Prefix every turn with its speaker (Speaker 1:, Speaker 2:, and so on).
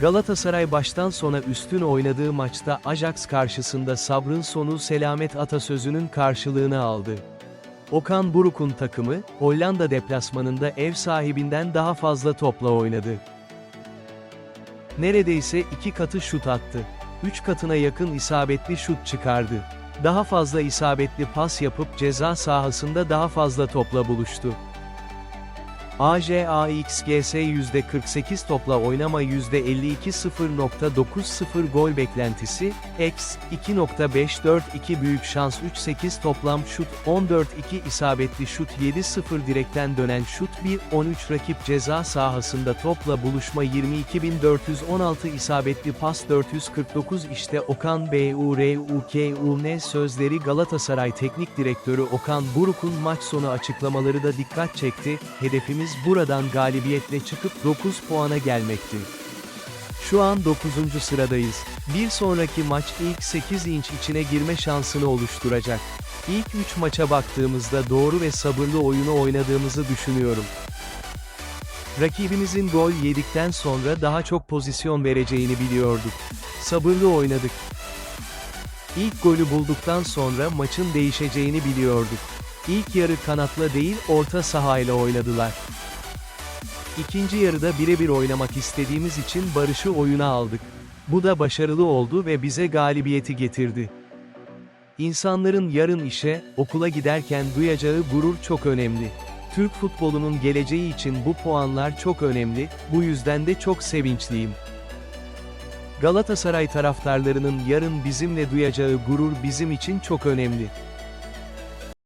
Speaker 1: Galatasaray baştan sona üstün oynadığı maçta Ajax karşısında sabrın sonu selamet atasözünün karşılığını aldı. Okan Buruk'un takımı, Hollanda deplasmanında ev sahibinden daha fazla topla oynadı. Neredeyse iki katı şut attı. Üç katına yakın isabetli şut çıkardı. Daha fazla isabetli pas yapıp ceza sahasında daha fazla topla buluştu. AJAXGS %48 topla oynama %52 0.90 gol beklentisi, X 2.542 büyük şans 3.8 toplam şut 14.2 isabetli şut 7.0 direkten dönen şut 1.13 rakip ceza sahasında topla buluşma 22.416 isabetli pas 449 işte Okan BURUKUN sözleri Galatasaray Teknik Direktörü Okan Buruk'un maç sonu açıklamaları da dikkat çekti, hedefimiz buradan galibiyetle çıkıp 9 puana gelmekti. Şu an 9. sıradayız. Bir sonraki maç ilk 8 inç içine girme şansını oluşturacak. İlk 3 maça baktığımızda doğru ve sabırlı oyunu oynadığımızı düşünüyorum. Rakibimizin gol yedikten sonra daha çok pozisyon vereceğini biliyorduk. Sabırlı oynadık. İlk golü bulduktan sonra maçın değişeceğini biliyorduk. İlk yarı kanatla değil orta sahayla oynadılar. İkinci yarıda birebir oynamak istediğimiz için Barış'ı oyuna aldık. Bu da başarılı oldu ve bize galibiyeti getirdi. İnsanların yarın işe, okula giderken duyacağı gurur çok önemli. Türk futbolunun geleceği için bu puanlar çok önemli, bu yüzden de çok sevinçliyim. Galatasaray taraftarlarının yarın bizimle duyacağı gurur bizim için çok önemli.